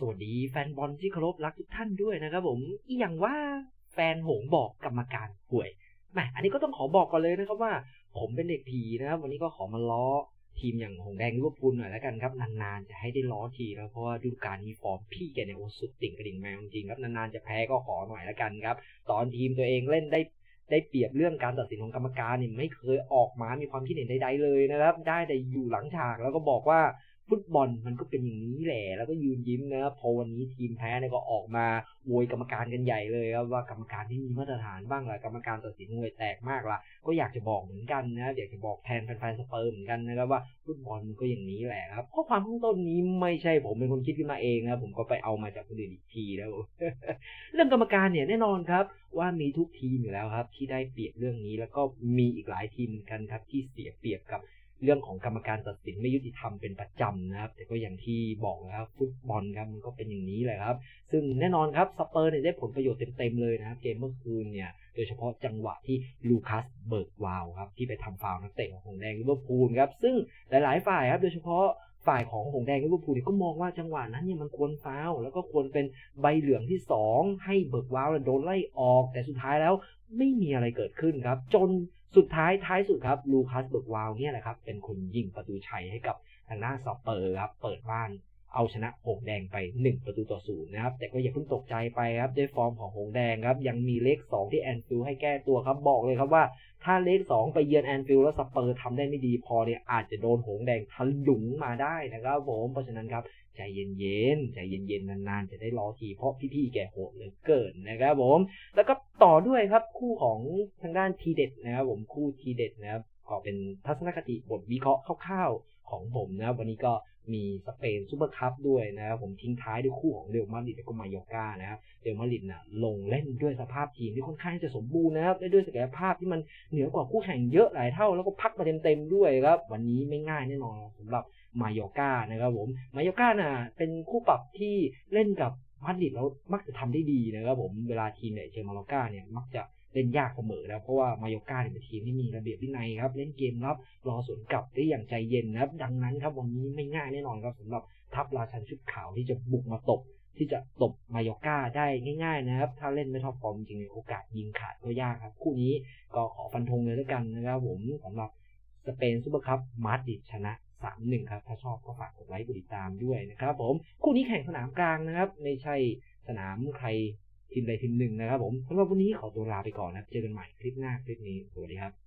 สวัสดีแฟนบอลที่เคารพรักทุกท่านด้วยนะครับผมอีอย่างว่าแฟนหงบอกกรรมการป่วยแหมอันนี้ก็ต้องขอบอกก่อนเลยนะครับว่า ผมเป็นเด็กผีนะครับ วันนี้ก็ขอมาล้อทีมอย่างหงแดงลิเวอร์พูลหน่อยแล้วกันครับนานๆจะให้ได้ล้อทีแล้วเพราะว่าดูกาลนี้ฟอร์มพี่แกเนี่ยโอ้สุดติ่งกระดิ่งแมวจริงครับนานๆจะแพ้ก็ขอหน่อยแล้วกันครับ ตอนทีมตัวเองเล่นได้ได้เปรียบเรื่องการตัดสินของกรรมการเนี่ยไม่เคยออกมา มีความคิดเห็นใดๆเลยนะครับ ได้แต่อยู่หลังฉากแล้วก็บอกว่า ฟุตบอลมันก็เป็นอย่างนี้แหละ แล้วก็ยืนยิ้มนะพอวันนี้ทีมแพ้เนี่ยก็ออกมาโวยกรรมการกันใหญ่เลยครับว่ากรรมการที่มีมาตรฐานบ้างละกรรมการตัดสินห่วยแตกมากล่ะก็อยากจะบอกเหมือนกันนะอยากจะบอกแทนแฟนๆสเปอร์เหมือนกันนะครับว่าฟุตบอลมันก็อย่างนี้แหละครับข้อความข้างต้นนี้ไม่ใช่ผมเป็นคนคิดขึ้นมาเองนะผมก็ไปเอามาจากคนอื่นอีกทีแล้วเรื่องกรรมการเนี่ยแน่นอนครับ ว่ามีทุกทีมอยู่แล้วครับ ที่ได้เปรียบเรื่องนี้แล้วก็มีอีกหลายทีมเหมือนกันครับ ที่เสียเปรียบกับ เรื่องของกรรมการตัดสินไม่ยุติธรรมเป็นประจำนะครับ แต่ก็อย่างที่บอกนะครับฟุตบอลครับมันก็เป็นอย่างนี้แหละครับ ซึ่งแน่นอนครับสเปอร์เนี่ยได้ผลประโยชน์เต็มๆเลยนะครับ เกมเมื่อคืนเนี่ยโดยเฉพาะจังหวะที่ลูคัสเบิร์กวาวครับที่ไปทำฟาวนักเตะของแดงลิเวอร์พูลครับซึ่งหลายๆฝ่ายครับโดยเฉพาะ ฝ่ายของหงแดงลิเวอร์พูลเนี่ยก็มองว่าจังหวะนั้นเนี่ยมันควรฟาวแล้วก็ควรเป็นใบเหลืองที่สองให้เบิร์กวาวโดนไล่ออก แต่สุดท้ายแล้วไม่มีอะไรเกิดขึ้นครับ จนสุดท้ายท้ายสุดครับลูคัสเบิร์กวาวเนี่ยแหละครับเป็นคนยิงประตูชัยให้กับทางหน้าสเปอร์ครับเปิดบ้าน เอาชนะหงแดงไป 1 ประตูต่อศูนย์นะครับ แต่ก็อย่าเพิ่งตกใจไปครับ ด้วยฟอร์มของหงแดงครับ ยังมีเลข 2 ที่แอนฟิลให้แก้ตัวครับ บอกเลยครับว่า ถ้าเลข 2 ไปเยือนแอนฟิลแล้วสเปอร์ทำได้ไม่ดีพอเนี่ยอาจจะโดนหงแดงทะลุงมาได้นะครับผมเพราะฉะนั้นครับใจเย็นๆ ใจเย็นๆ นานๆ จะได้รอทีเพราะพี่ๆ แกโหดเหลือเกินนะครับผม แล้วก็ต่อด้วยครับคู่ของทางด้านทีเด็ดนะครับผมคู่ทีเด็ดนะครับก็เป็นทัศนคติบทวิเคราะห์คร่าวๆของผมนะวันนี้ก็ มีสเปนซูเปอร์คัพด้วยนะครับผมทิ้งท้ายด้วยคู่ของเรอัลมาดริดและก็มายอร์กานะครับเรอัลมาดริดน่ะลงเล่นด้วยสภาพทีมที่ค่อนข้างจะสมบูรณ์นะครับและด้วยศักยภาพที่มันเหนือกว่าคู่แข่งเยอะหลายเท่า แล้วก็พักมาเต็มๆด้วยครับวันนี้ไม่ง่ายแน่นอนสำหรับมายอร์กานะครับผมมายอร์กาน่ะเป็นคู่ปรับที่เล่นกับมาดริดแล้วมักจะทำได้ดีนะครับผมเวลาทีมเนี่ยเจอมายอร์กาเนี่ยมักจะ เล่นยากเสมอแล้วเพราะว่า มายอร์กาเนี่ยเป็นทีมที่มีระเบียบวินัยครับ เล่นเกมรับรอสวนกลับได้อย่างใจเย็นนะครับ ดังนั้นครับวันนี้ไม่ง่ายแน่นอนครับสำหรับทัพราชันชุดขาวที่จะบุกมาตบที่จะตบมายอร์กาได้ง่ายๆนะครับ ถ้าเล่นไม่ท็อปฟอร์มจริงโอกาสยิงขาดก็ยากครับ คู่นี้ก็ขอฟันธงเลยแล้วกันนะครับผมสำหรับสเปนซูเปอร์คัพมาดริดชนะ3-1ครับ ถ้าชอบก็ฝากกดไลค์กดติดตามด้วยนะครับผมคู่นี้แข่งสนามกลางนะครับ ไม่ใช่สนามใคร ทีมใดทีมหนึ่งนะครับผมสำหรับวันนี้ขอตัวลาไปก่อนนะครับเจอกันใหม่คลิปหน้าคลิปนี้สวัสดีครับ